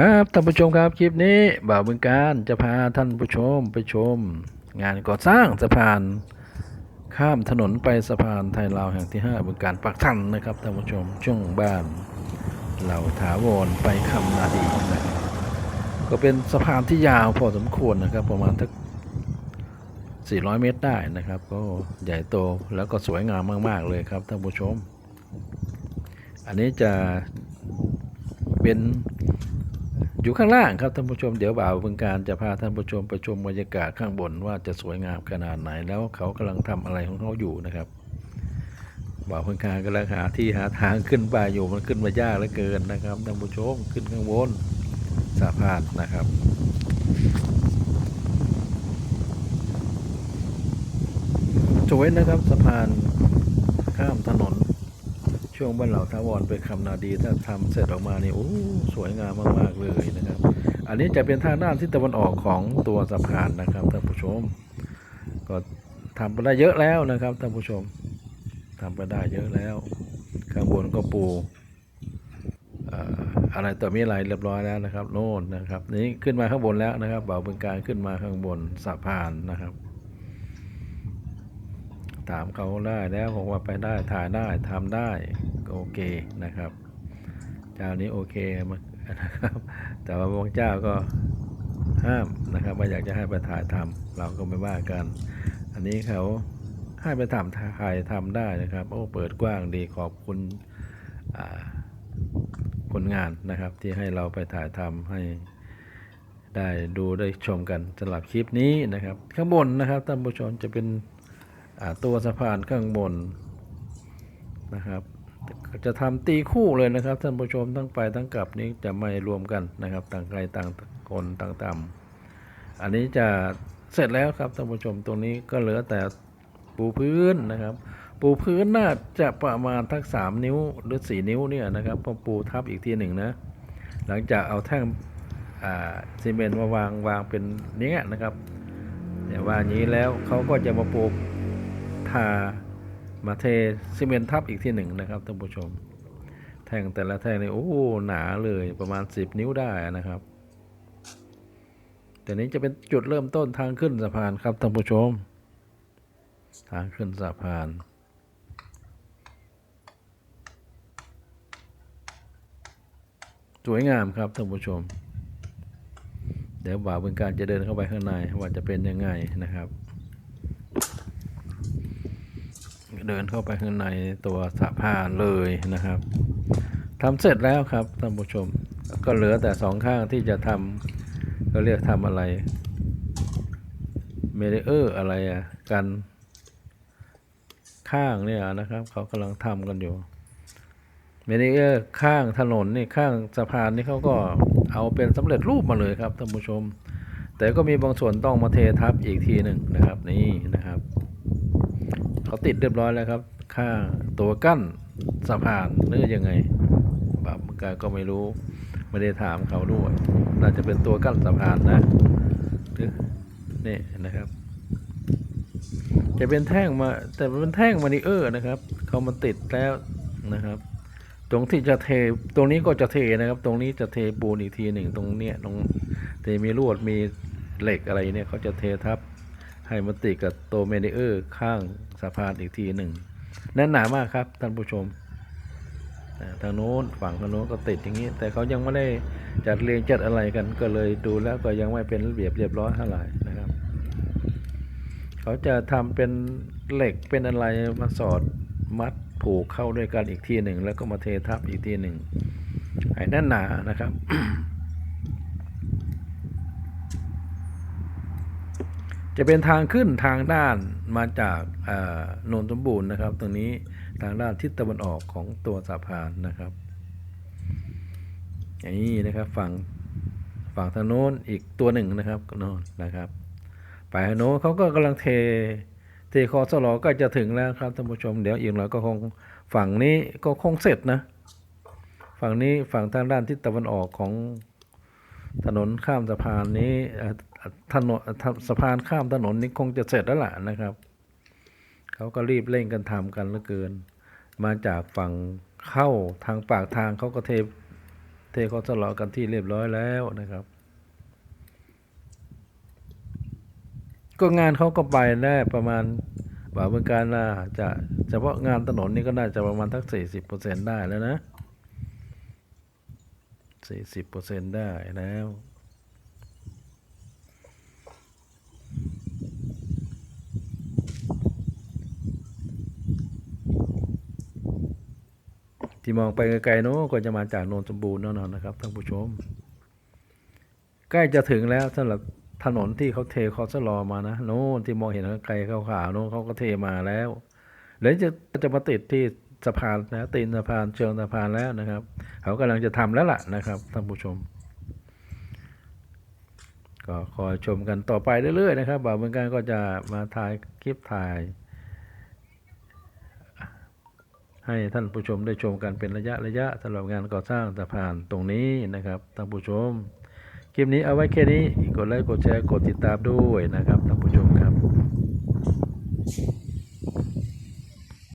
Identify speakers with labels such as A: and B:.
A: ครับท่านผู้ชมครับคลิปนี้บ่าวบึงการจะพาท่านผู้ชมไปชม งานก่อสร้างสะพาน ข้ามถนนไปสะพานไทยลาวแห่งที่ 5บึงการปักทันนะครับท่านผู้ชมช่วงบ้านเหล่าถาวรไปคำนาดีนะก็เป็นสะพานที่ยาวพอสมควรนะครับ ประมาณทัก400 เมตรได้นะครับ ก็ใหญ่โตแล้วก็สวยงามมาก ๆ เลยครับท่านผู้ชม อันนี้จะเป็น อยู่ข้างล่างครับท่านผู้ชมเดี๋ยวบ่าวบึงการจะพาท่านผู้ชมไปชมบรรยากาศข้างบนว่าจะสวยงามขนาดไหน แล้วเขากำลังทำอะไรของเขาอยู่นะครับบ่าวบึงการกำลังหาที่หาทางขึ้นไปอยู่มันขึ้นมายากเหลือเกินนะครับท่านผู้ชมขึ้นข้างบนสะพานนะครับสวยนะครับสะพานข้ามถนน ช่วงบ้านเหล่าทาวรเป็นคำนาดีถ้าทำเสร็จออกมานี่โอ้สวยงามมากๆเลยนะครับ อันนี้จะเป็นทางด้านทิศตะวันออกของตัวสะพานนะครับท่านผู้ชม ก็ทำไปได้เยอะแล้วนะครับท่านผู้ชมทำไปได้เยอะแล้ว ข้างบนก็ปูอะไรต่อมีอะไรเรียบร้อยแล้วนะครับ โน่นนะครับ นี่ขึ้นมาข้างบนแล้วนะครับเบาเป็นการขึ้นมาข้างบนสะพานนะครับ ถามเขาได้แล้วผมว่าไปได้ถ่ายได้ทำได้ก็โอเคนะครับ เจ้านี้โอเคมานะครับ แต่ว่าบางเจ้าก็ห้ามนะครับว่าอยากจะให้ไปถ่ายทำเราก็ไม่ว่ากัน อันนี้เขาให้ไปทำถ่ายทำได้นะครับ โอ้เปิดกว้างดีขอบคุณคนงานนะครับ ที่ให้เราไปถ่ายทำให้ได้ดูได้ชมกันสำหรับคลิปนี้นะครับ ข้างบนนะครับท่านผู้ชมจะเป็น ตัวสะพานข้างบนนะครับ จะทำตีคู่เลยนะครับท่านผู้ชมทั้งไปทั้งกลับนี้จะไม่รวมกันนะครับ ต่างไกลต่างคนต่างต่ำอันนี้จะเสร็จแล้วครับท่านผู้ชมตรงนี้ก็เหลือแต่ปูพื้นนะครับ ปูพื้นน่าจะประมาณทักสามนิ้วหรือสี่นิ้วเนี่ยนะครับพอปูทับอีกทีหนึ่งนะหลังจากเอาแท่งซีเมนต์มาวางวางเป็นนี้นะครับเนี่ยวางอย่างนี้แล้วเขาก็จะมาปู ทามาเทซีเมนทับอีกที่หนึ่งนะครับท่านผู้ชม แท่งแต่ละแท่งนี่โอ้โหหนาเลยประมาณ 10 นิ้วได้นะครับ แต่นี้จะเป็นจุดเริ่มต้นทางขึ้นสะพานครับท่านผู้ชม ทางขึ้นสะพานสวยงามครับท่านผู้ชม เดี๋ยวบ่าวเป็นการจะเดินเข้าไปข้างในว่าจะเป็นยังไงนะครับ เดินเข้าไปข้างในตัวสะพานเลยนะครับทำเสร็จแล้วครับท่านผู้ชม ก็เหลือแต่สองข้างที่จะทำก็เรียกทำอะไรเมเดเออร์อะไรอะกันข้างเนี่ยนะครับ เขากำลังทำกันอยู่เมเดเออร์ข้างถนนนี่ข้างสะพานนี่เขาก็เอาเป็นสำเร็จรูปมาเลยครับท่านผู้ชม แต่ก็มีบางส่วนต้องมาเททับอีกทีหนึ่งนะครับนี่นะครับ เขาติดเรียบร้อยแล้วครับข้าตัวกั้นสะพานหรือยังไงแบบกาก็ไม่รู้ ไม่ได้ถามเขาด้วย น่าจะเป็นตัวกั้นสะพานนะนี่นะครับ จะเป็นแท่งมา แต่เป็นแท่งมานิเออร์นะครับเขามาติดแล้วนะครับตรงที่จะเทตรงนี้ก็จะเทนะครับ ตรงนี้จะเทปูนอีกทีหนึ่งตรงเนี้ยตรงเทมีลวดมีเหล็กอะไรเนี่ยเขาจะเททับ ให้มันติดกับตัวเมเดเออร์ข้างสะพานอีกทีหนึ่งแน่นหนามากครับท่านผู้ชมทางโน้นฝั่งทางโน้นก็ติดอย่างนี้ แต่เขายังไม่ได้จัดเรียงจัดอะไรกัน ก็เลยดูแล้วก็ยังไม่เป็นระเบียบเรียบร้อยเท่าไหร่นะครับ เขาจะทำเป็นเหล็กเป็นอะไรมาสอดมัดผูกเข้าด้วยกันอีกทีหนึ่ง แล้วก็มาเททับอีกทีหนึ่งให้แน่นหนานะครับ จะเป็นทางขึ้นทางด้านมาจากโนนสมบูรณ์นะครับ ตรงนี้ทางด้านทิศตะวันออกของตัวสะพานนะครับอย่างนี้นะครับฝั่งฝั่งทางโน้นอีกตัวหนึ่งนะครับโน้นนะครับไปทางโน้นเขาก็กำลังเทเทคอสลอก็จะถึงแล้วครับท่านผู้ชมเดี๋ยวอีกหน่อยก็คงฝั่งนี้ก็คงเสร็จนะ ฝั่งนี้ฝั่งทางด้านทิศตะวันออกของ ถนนข้ามสะพานนี้ถนนสะพานข้ามถนนนี้คงจะเสร็จแล้วล่ะนะครับ เขาก็รีบเร่งกันทำกันเหลือเกิน มาจากฝั่งเข้าทางปากทางเขาก็เทเทเทคอสลอกันที่เรียบร้อยแล้วนะครับ ก็งานเขาก็ไปได้ประมาณบ่าวเมืองการน่าจะเฉพาะงานถนนนี่ก็น่าจะประมาณทักสี่สิบเปอร์เซ็นได้แล้วนะ สี่สิบเปอร์เซ็นได้แล้วที่มองไปไกลๆโน้นก็จะมาจากโนนสมบูรณ์แน่นอนนะครับท่านผู้ชม ใกล้จะถึงแล้วสำหรับถนนที่เขาเทคอสลอมานะโน่นที่มองเห็นไกลขาวๆโน่นเขาก็เทมาแล้วแล้วจะจะมาติดที่ สะพานนะตีนสะพานเชิงสะพานแล้วนะครับ เขากำลังจะทำแล้วล่ะนะครับท่านผู้ชม ก็คอยชมกันต่อไปเรื่อยๆนะครับบ่าวเมืองการก็จะมาถ่ายคลิปถ่าย ให้ท่านผู้ชมได้ชมกันเป็นระยะระยะสำหรับงานก่อสร้างสะพานตรงนี้นะครับท่านผู้ชมคลิปนี้เอาไว้แค่นี้กดไลค์กดแชร์กดติดตามด้วยนะครับท่านผู้ชม